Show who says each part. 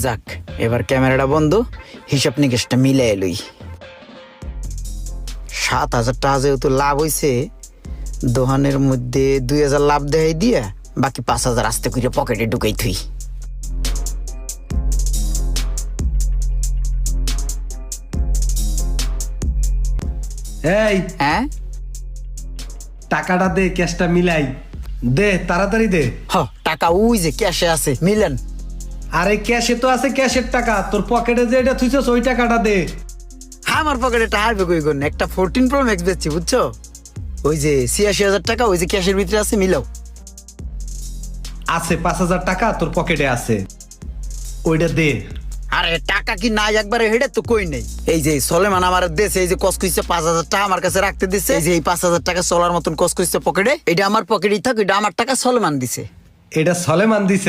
Speaker 1: যাক এবার ক্যামেরাটা বন্ধ হিসাব নিকেশটা মিলে এলই সাত হাজার টাকা যেহেতু লাভ হইছে দোকানের মধ্যে দুই হাজার লাভ দেয় দিয়ে বাকি পাঁচ হাজার আস্তে করে পকেটে ঢুকাই থুই।
Speaker 2: এই
Speaker 1: হ্যাঁ?
Speaker 2: টাকাটা দে ক্যাশটা মিলাই। দে তাড়াতাড়ি দে।
Speaker 1: হ টাকা ওই যে ক্যাশে আছে মিলেন।
Speaker 2: আরে ক্যাশে তো আছে ক্যাশের টাকা। তোর পকেটে যে এটা থুইছস ওই টাকাটা দে।
Speaker 1: আমার পকেটে টাকা হারবে কই গুণ একটা ফোরটিন প্রো ম্যাক্স বেচছি বুঝছ? ওই যে ছিয়াশি হাজার টাকা ওই যে ক্যাশের ভিতরে আছে মিলাও।
Speaker 2: আছে পাঁচ হাজার টাকা তোর পকেটে আছে। ওইটা দে।
Speaker 1: আরে টাকা কি নাই একবারে হেডে তো কই নেই। এই যে সলেমান আমার দেশে এই যে কস কইছে পাঁচ হাজার টাকা আমার কাছে রাখতে দিছে। এই যে এই পাঁচ হাজার টাকা চলার মতন কস কইছে পকেটে এটা আমার পকেটেই থাক এটা আমার টাকা সলেমান দিছে।
Speaker 2: এটা সলেমান দিছে